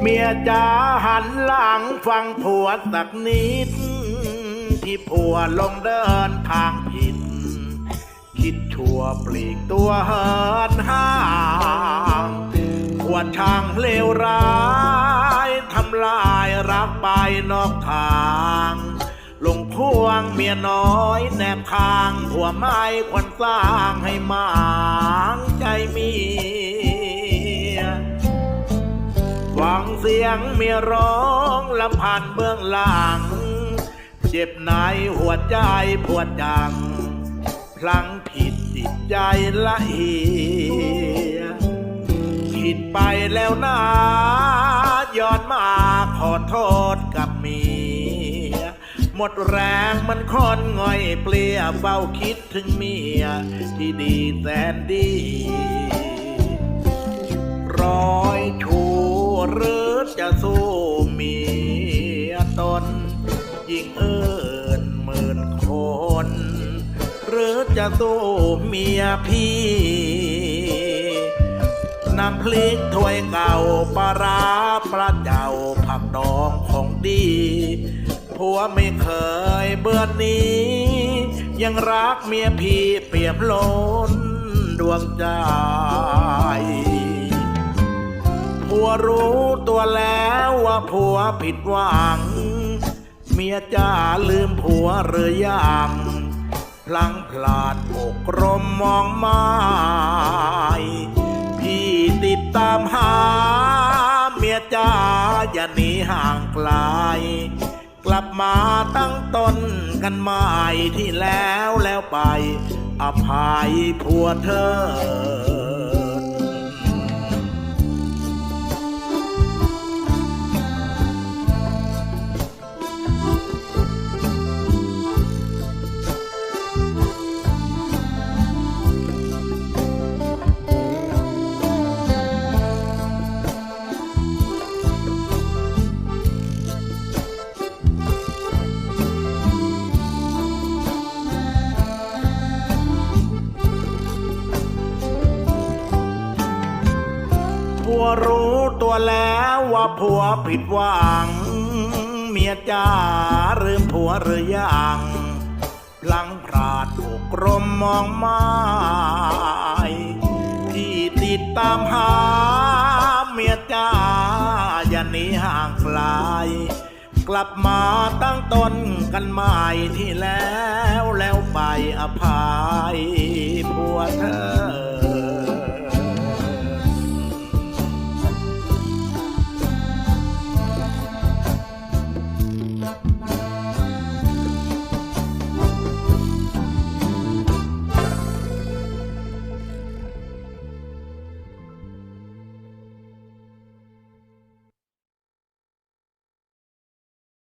เมียจ๋าหันหลังฟังผัวสักนิด ที่ผัวลงเดินทางผิด คิดชั่วปลีกตัวเหินห่างขวดช่างเลวร้ายทำลายรักไปนอกทางลงควงเมียน้อยแนบคางผัวไม้ควันสร้างให้หมางใจเมียฟังเสียงเมียร้องลำพันเบื้องหลัง เจ็บในหัวใจปวดดัง พลังผิดจิตใจละเอียผิดไปแล้วนะย้อนมาขอโทษกับเมีย หมดแรงมันคอนง่อยเปลี่ยเฝ้าคิดถึงเมีย ที่ดีแสนดี ร้อยชูหรือจะสู้เมียตนยิ่งเอ จะสู้เมียพี่น้ำพลิกถ้วยเก่าปลาร้าปลาเจ้าผักดองของดีผัวไม่เคยเบื่อนี้ ยังรักเมียพี่เปี่ยมล้นดวงใจผัวรู้ตัวแล้วว่าผัวผิดหวัง เมียจ้าลืมผัวหรือยัง พลังพลาดอกรมมองไม้พี่ติดตามหา เมียจ้าอย่าหนีห่างไกลกลับมาตั้งต้นกันใหม่ที่แล้วแล้วไป อภัยผัวเธอ ผัวรู้ตัวแล้วว่าผัวผิดหวัง เมียจ้าลืมผัวหรือยังพลังพลาดอกรมมองไม้ที่ติดตามหา เมียจ้าอย่าหนีห่างไกลกลับมาตั้งตนกันใหม่ที่แล้วแล้วไปอภัยผัวเธอ